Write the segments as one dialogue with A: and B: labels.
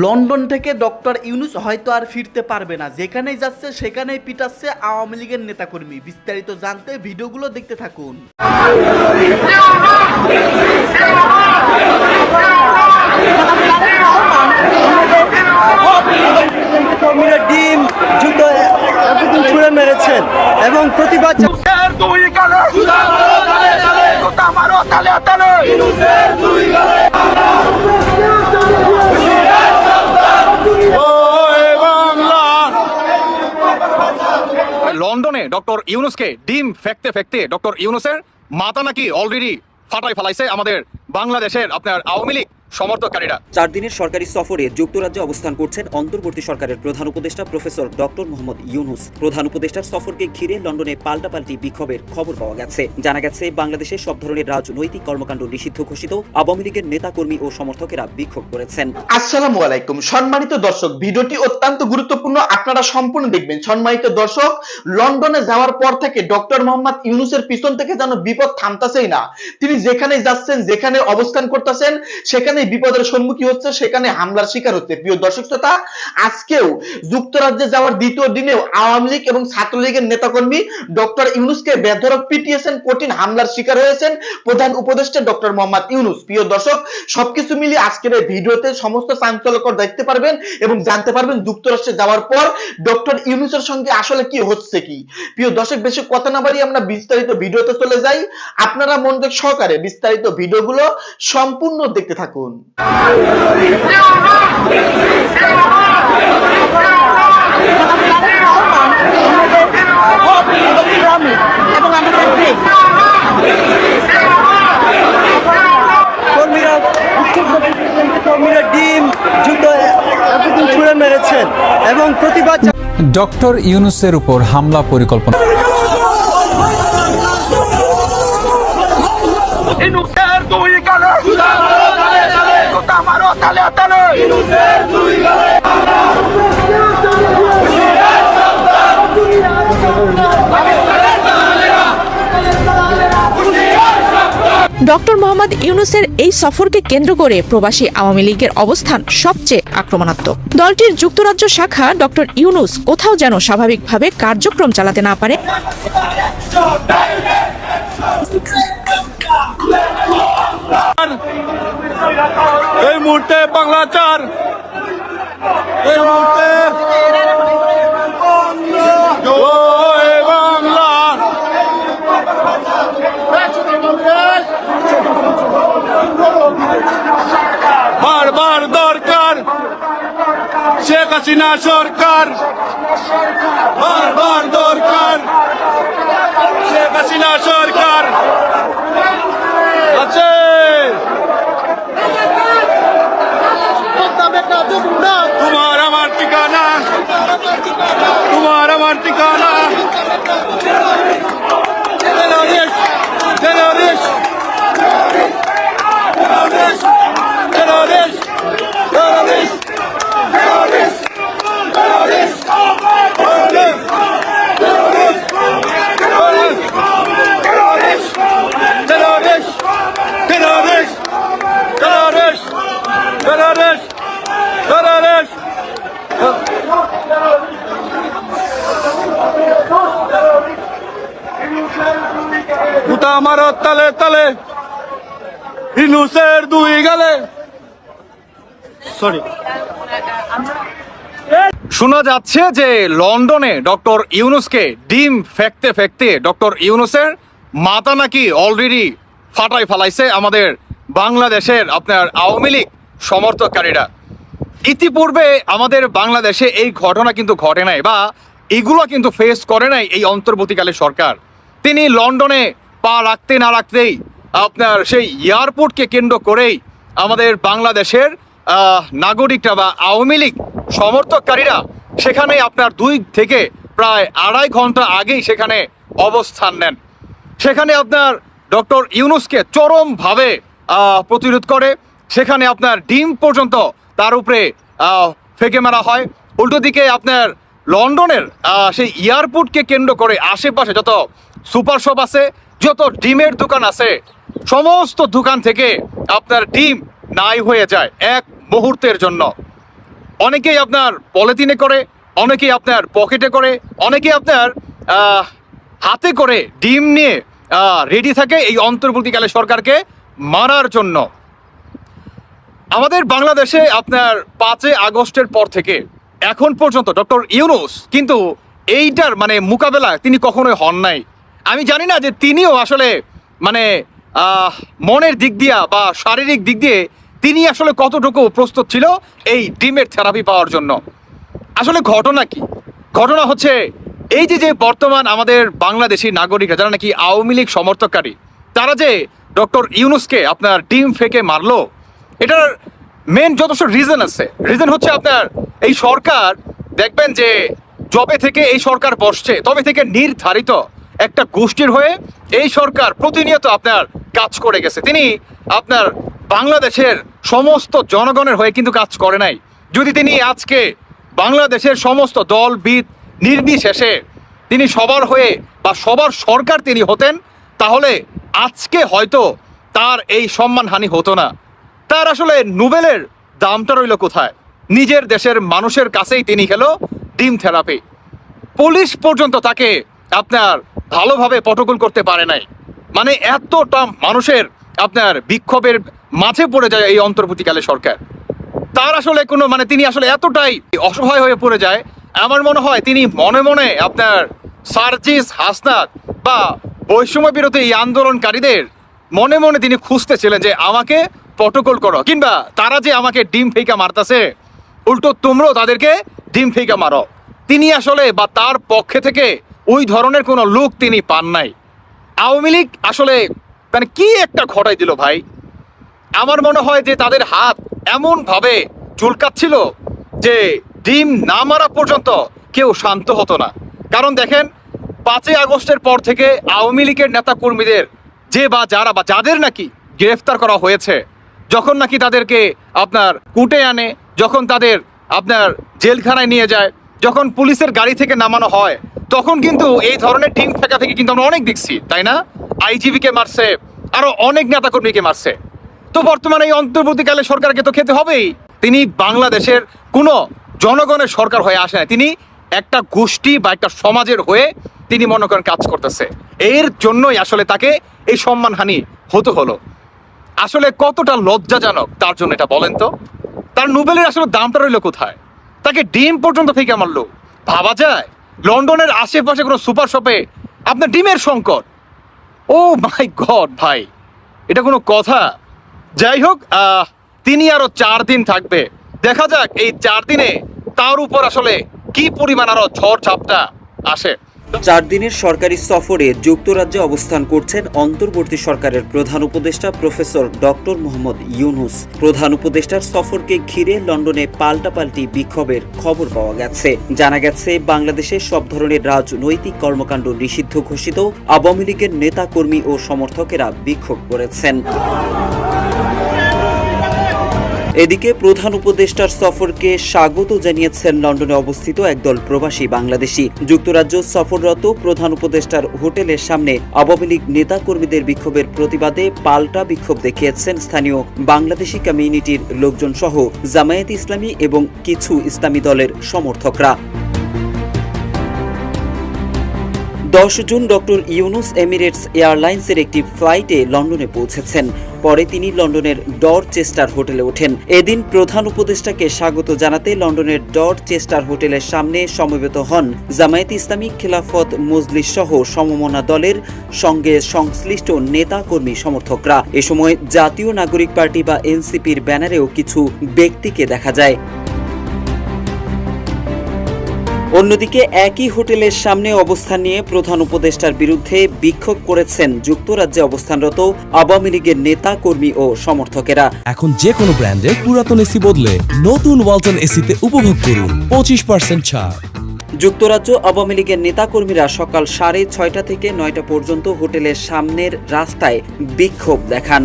A: London থেকে doctor Yunus হয়তো আর ফিরতে পারবে না। যেখানেই যাচ্ছে সেখানেই পিটাচ্ছে আওয়ামী লীগের নেতাকর্মী। বিস্তারিত জানতে ভিডিওগুলো দেখতে থাকুন।
B: ডিম জুতো এতদিন ছুঁড়ে মেরেছেন এবং প্রতিবাদ
C: তালে তালে।
D: ডক্টর ইউনুসকে ডিম ফেকতে ফেকতে ডক্টর ইউনুসের মাথা নাকি অলরেডি ফাটাই ফেলাইছে আমাদের বাংলাদেশের আপনার আওয়ামী লীগ। সমর্থককারীরা।
E: চার দিনের সরকারি সফরে যুক্তরাজ্যে অবস্থান করছেন অন্তর্বর্তী সরকারের প্রধান উপদেষ্টা প্রফেসর ডক্টর মোহাম্মদ ইউনুস। প্রধান উপদেষ্টার সফরকে ঘিরে লন্ডনে পাল্টাপাল্টি বিক্ষোভের খবর পাওয়া গেছে। জানা গেছে বাংলাদেশে সব ধরনের রাজনৈতিক কর্মকাণ্ড নিষিদ্ধ ঘোষিত আওয়ামী লীগের নেতাকর্মী ও সমর্থকেরা বিক্ষোভ করেছেন।
F: আসসালামু আলাইকুম। সম্মানিত দর্শক ভিডিওটি অত্যন্ত গুরুত্বপূর্ণ। আপনারা সম্পূর্ণ দেখবেন। সম্মানিত দর্শক লন্ডনে যাওয়ার পর থেকে ডক্টর মোহাম্মদ ইউনুসের পিছন থেকে যেন বিপদ থামতাছেই না। তিনি যেখানে যাচ্ছেন যেখানে অবস্থান করতেছেন সেখানে বিপদের সম্মুখীন হচ্ছে, সেখানে হামলার শিকার হচ্ছে। প্রিয় দর্শক শ্রোতা, আজকেও যুক্তরাজ্যে যাওয়ার দ্বিতীয় দিনেও আওয়ামী লীগ এবং ছাত্রলীগের নেতাকর্মী ডক্টর ইউনুসকে বেধরক পিটিয়েছেন, কঠিন হামলার শিকার হয়েছেন প্রধান উপদেষ্টা ডক্টর মোহাম্মদ ইউনুস। প্রিয় দর্শক, সবকিছু মিলিয়ে আজকের এই ভিডিওতে সমস্ত চাঞ্চল্যকর দেখতে পারবেন এবং জানতে পারবেন যুক্তরাষ্ট্রে যাওয়ার পর ডক্টর ইউনুসের সঙ্গে আসলে কি হচ্ছে কি। প্রিয় দর্শক, বেশি কথা না বাড়িয়ে আমরা বিস্তারিত ভিডিওতে চলে যাই। আপনারা মনোযোগ সহকারে বিস্তারিত ভিডিওগুলো সম্পূর্ণ দেখতে থাকুন।
B: করুন। এবং প্রতিবাদ
G: ডক্টর ইউনুসের উপর হামলা পরিকল্পনা
C: তালে
H: ডক্টর মোহাম্মদ ইউনুসের এই সফরকে কেন্দ্র করে প্রবাসী আওয়ামী লীগের অবস্থান সবচেয়ে আক্রমণাত্মক। দলটির যুক্তরাজ্য শাখা ডক্টর ইউনুস কোথাও যেন স্বাভাবিকভাবে কার্যক্রম চালাতে না পারে।
C: এই মুহূর্তে বাংলা চার। এই মুহূর্তে বারবার দরকার শেখ হাসিনা সরকার। বারবার দরকার। জুতা মারো তালে তালে ইনুসের দুই গালে। সরি
D: শোনা যাচ্ছে যে লন্ডনে ডক্টর ইউনুসকে ডিম ফেকতে ফেকতে ডক্টর ইউনুসের মাথা নাকি অলরেডি ফাটাই ফেলাইছে আমাদের বাংলাদেশের আপনার আওয়ামী লীগ সমর্থককারীরা। ইতিপূর্বে আমাদের বাংলাদেশে এই ঘটনা কিন্তু ঘটে নাই বা এগুলো কিন্তু ফেস করে নাই এই অন্তর্বর্তীকালে সরকার। তিনি লন্ডনে পা রাখতে না রাখতেই আপনার সেই এয়ারপোর্টকে কেন্দ্র করেই আমাদের বাংলাদেশের নাগরিকরা বা আওয়ামী লীগ সমর্থককারীরা সেখানে আপনার দুই থেকে প্রায় আড়াই ঘণ্টা আগেই সেখানে অবস্থান নেন। সেখানে আপনার ডক্টর ইউনুসকে চরমভাবে প্রতিরোধ করে। সেখানে আপনার ডিম পর্যন্ত তার উপরে ফেঁকে মারা হয়। উল্টো দিকে আপনার লন্ডনের সেই এয়ারপোর্টকে কেন্দ্র করে আশেপাশে যত সুপার শপ আছে যত ডিমের দোকান আছে, সমস্ত দোকান থেকে আপনার ডিম নাই হয়ে যায় এক মুহূর্তের জন্য। অনেকেই আপনার পলিথিনে করে, অনেকেই আপনার পকেটে করে, অনেকেই আপনার হাতে করে ডিম নিয়ে রেডি থাকে এই অন্তর্বর্তীকালে সরকারকে মারার জন্য। আমাদের বাংলাদেশে আপনার পাঁচই আগস্টের পর থেকে, এখন পর্যন্ত, ডক্টর ইউনুস কিন্তু এইটার মানে মোকাবেলা তিনি কখনোই হন নাই। আমি জানি না যে তিনিও আসলে মানে মনের দিক দিয়া বা শারীরিক দিক দিয়ে তিনি আসলে কতটুকু প্রস্তুত ছিল এই ডিমের থেরাপি পাওয়ার জন্য। আসলে ঘটনা কি? ঘটনা হচ্ছে, এই যে যে বর্তমান আমাদের বাংলাদেশি নাগরিকরা, যারা নাকি আওয়ামী লীগ সমর্থককারী, তারা যে ডক্টর ইউনুসকে আপনার ডিম ফেকে মারলো, এটার মেন যথেষ্ট রিজন আছে। রিজন হচ্ছে আপনার, এই সরকার, দেখবেন যে জবে থেকে এই সরকার বসছে, তবে থেকে নির্ধারিত একটা গোষ্ঠীর হয়ে এই সরকার প্রতিনিয়ত আপনার কাজ করে গেছে। তিনি আপনার বাংলাদেশের সমস্ত জনগণের হয়ে কিন্তু কাজ করে নাই। যদি তিনি আজকে বাংলাদেশের সমস্ত দল বিদ নির্বিশেষে তিনি সবার হয়ে বা সবার সরকার তিনি হতেন, তাহলে আজকে হয়তো তার এই সম্মানহানি হতো না। তার আসলে নোবেলের দামটা রইল কোথায়? নিজের দেশের মানুষের কাছেই তিনি খেলো ডিম থেরাপি। পুলিশ পর্যন্ত তাকে আপনার ভালোভাবে প্রটোকল করতে পারে নাই। মানে এতটা মানুষের আপনার বিক্ষোভের মাঝে পড়ে যায় এই অন্তর্বর্তীকালে সরকার। তার আসলে কোনো মানে তিনি আসলে এতটাই অসহায় হয়ে পড়ে যায়, আমার মনে হয় তিনি মনে মনে আপনার সার্জিস হাসনাত বা বৈষম্য বিরোধী এই আন্দোলনকারীদের মনে মনে তিনি খুঁজতেছিলেন যে আমাকে পটকল করো, কিংবা তারা যে আমাকে ডিম ফেঁকা মারতাছে, উল্টো তোমরাও তাদেরকে ডিম ফেঁকা মারো। তিনি আসলে বা তার পক্ষে থেকে ওই ধরনের কোনো লোক তিনি পান নাই। আওয়ামী লীগ আসলে মানে কি একটা ঘটাই দিল ভাই? আমার মনে হয় যে তাদের হাত এমন ভাবে চুলকাচ্ছিল যে ডিম না মারা পর্যন্ত কেউ শান্ত হতো না। কারণ দেখেন, পাঁচই আগস্টের পর থেকে আওয়ামী লীগের নেতা কর্মীদের যে বা যারা বা যাদের নাকি গ্রেফতার করা হয়েছে, যখন নাকি তাদেরকে আপনার কুটে আনে, যখন তাদের আপনার জেলখানায় নিয়ে যায়, যখন পুলিশের গাড়ি থেকে নামানো হয় তখন কিন্তু এই ধরনের ডিম ফেকা থেকে কিন্তু আমরা অনেক দেখছি, তাই না? আইজিবিকে মারছে, আরও অনেক নেতাকর্মীকে মারছে। তো বর্তমানে এই অন্তর্বর্তীকালে সরকারকে তো খেতে হবেই। তিনি বাংলাদেশের কোনো জনগণের সরকার হয়ে আসে না। তিনি একটা গোষ্ঠী বা একটা সমাজের হয়ে তিনি মনে করেন কাজ করতেছে। এর জন্যই আসলে তাকে এই সম্মানহানি হতে হলো। আসলে কতটা লজ্জাজনক তার জন্য এটা বলেন তো। তার নোবেলের আসলে দামটা রইল কোথায়? তাকে ডিম পর্যন্ত ফেঁকে মারলো। ভাবা যায়? লন্ডনের আশেপাশে কোনো সুপার শপে আপনার ডিমের সংকট। ও মাই গড ভাই, এটা কোনো কথা? যাই হোক তিনি আরও চার দিন থাকবে। দেখা যাক এই চার দিনে তার উপর আসলে কি পরিমাণ আরও ঝড় ঝাপটা আসে।
E: চার দিনের সরকারি সফরে যুক্তরাজ্যে অবস্থান করছেন অন্তর্বর্তী সরকারের প্রধান উপদেষ্টা প্রফেসর ডক্টর মোহাম্মদ ইউনুস। প্রধান উপদেষ্টার সফরকে ঘিরে লন্ডনে পাল্টাপাল্টি বিক্ষোভের খবর পাওয়া গেছে। জানা গেছে, বাংলাদেশে সব ধরনের রাজনৈতিক কর্মকাণ্ড নিষিদ্ধ ঘোষিত, আওয়ামী লীগের নেতাকর্মী ও সমর্থকেরা বিক্ষোভ করেছেন। এদিকে প্রধান উপদেষ্টার সফরকে স্বাগত জানিয়েছেন লন্ডনে অবস্থিত একদল প্রবাসী বাংলাদেশি। যুক্তরাজ্য সফররত প্রধান উপদেষ্টার হোটেলের সামনে আওয়ামী লীগ নেতাকর্মীদের বিক্ষোভের প্রতিবাদে পাল্টা বিক্ষোভ দেখিয়েছেন স্থানীয় বাংলাদেশি কমিউনিটির লোকজন সহ জামায়াত ইসলামী এবং কিছু ইসলামী দলের সমর্থকরা। দশ জুন ডক্টর ইউনুস এমিরেটস এয়ারলাইন্সের একটি ফ্লাইটে লন্ডনে পৌঁছেছেন। পরে তিনি লন্ডনের ডর চেস্টার হোটেলে ওঠেন। এদিন প্রধান উপদেষ্টাকে স্বাগত জানাতে লন্ডনের ডর চেস্টার হোটেলের সামনে সমবেত হন জামায়াত ইসলামী খেলাফত মজলিস সহ সমমনা দলের সঙ্গে সংশ্লিষ্ট নেতা কর্মী সমর্থকরা। এ সময় জাতীয় নাগরিক পার্টি বা এনসিপির ব্যানারেও কিছু ব্যক্তিকে দেখা যায়। অন্যদিকে একই হোটেলের সামনে অবস্থান নিয়ে প্রধান উপদেষ্টার বিরুদ্ধে বিক্ষোভ করেছেন যুক্তরাজ্যে অবস্থানরত আওয়ামী লীগের নেতা কর্মী ও সমর্থকেরা।
I: এখন যে কোনো ব্র্যান্ডের পুরাতন এসি বদলে নতুন ওয়ালটন এসিতে উপভোগ করুন পঁচিশ পার্সেন্ট ছাড়।
E: যুক্তরাজ্য আওয়ামী লীগের নেতাকর্মীরা সকাল সাড়ে ছয়টা থেকে নয়টা পর্যন্ত হোটেলের সামনের রাস্তায় বিক্ষোভ দেখান।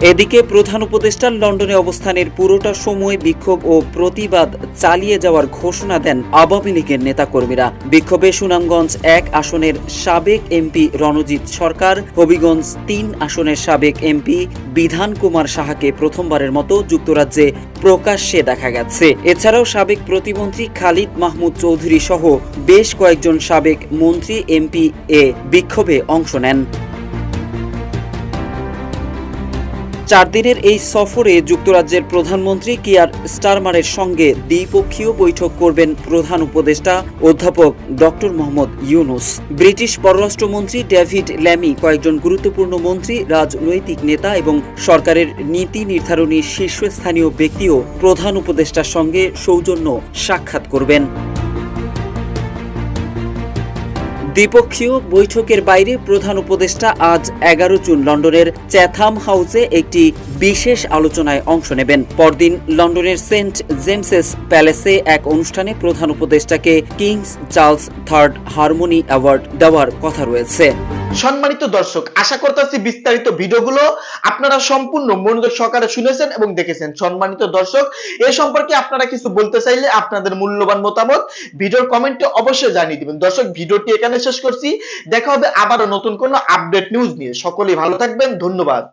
E: এদিকে প্রধান উপদেষ্টার লন্ডনে অবস্থানের পুরোটা সময় বিক্ষোভ ও প্রতিবাদ চালিয়ে যাওয়ার ঘোষণা দেন আওয়ামী লীগের নেতাকর্মীরা। বিক্ষোভে সুনামগঞ্জ এক আসনের সাবেক এমপি রণজিৎ সরকার, হবিগঞ্জ তিন আসনের সাবেক এমপি বিধান কুমার সাহাকে প্রথমবারের মতো যুক্তরাজ্যে প্রকাশ্যে দেখা গেছে। এছাড়াও সাবেক প্রতিমন্ত্রী খালিদ মাহমুদ চৌধুরী সহ বেশ কয়েকজন সাবেক মন্ত্রী এমপি এ বিক্ষোভে অংশ নেন। চার দিনের এই সফরে যুক্তরাজ্যের প্রধানমন্ত্রী কিয়ার স্টারমারের সঙ্গে দ্বিপক্ষীয় বৈঠক করবেন প্রধান উপদেষ্টা অধ্যাপক ডক্টর মোহাম্মদ ইউনুস। ব্রিটিশ পররাষ্ট্রমন্ত্রী ডেভিড ল্যামি, কয়েকজন গুরুত্বপূর্ণ মন্ত্রী, রাজনৈতিক নেতা এবং সরকারের নীতি নির্ধারণী শীর্ষস্থানীয় ব্যক্তিও প্রধান উপদেষ্টার সঙ্গে সৌজন্য সাক্ষাৎ করবেন। দ্বিপক্ষীয় বৈঠকের বাইরে প্রধান উপদেষ্টা আজ এগারো জুন লন্ডনের চ্যাথাম হাউসে একটি বিশেষ আলোচনায় অংশ নেবেন। পরদিন লন্ডনের সেন্ট জেমসেস প্যালেসে এক অনুষ্ঠানে প্রধান উপদেষ্টাকে kings Charles third harmony award দেওয়ার কথা রয়েছে।
F: সম্মানিত দর্শক, আশা করতেছি বিস্তারিত ভিডিওগুলো আপনারা সম্পূর্ণ মনোযোগ সহকারে শুনেছেন এবং দেখেছেন। সম্মানিত দর্শক, এ সম্পর্কে আপনারা কিছু বলতে চাইলে আপনাদের মূল্যবান মতামত ভিডিওর কমেন্টে অবশ্যই জানিয়ে দিবেন। দর্শক, ভিডিওটি এখানে শেষ করছি। দেখা হবে আবারও নতুন কোনো আপডেট নিউজ নিয়ে। সকলেই ভালো থাকবেন। ধন্যবাদ।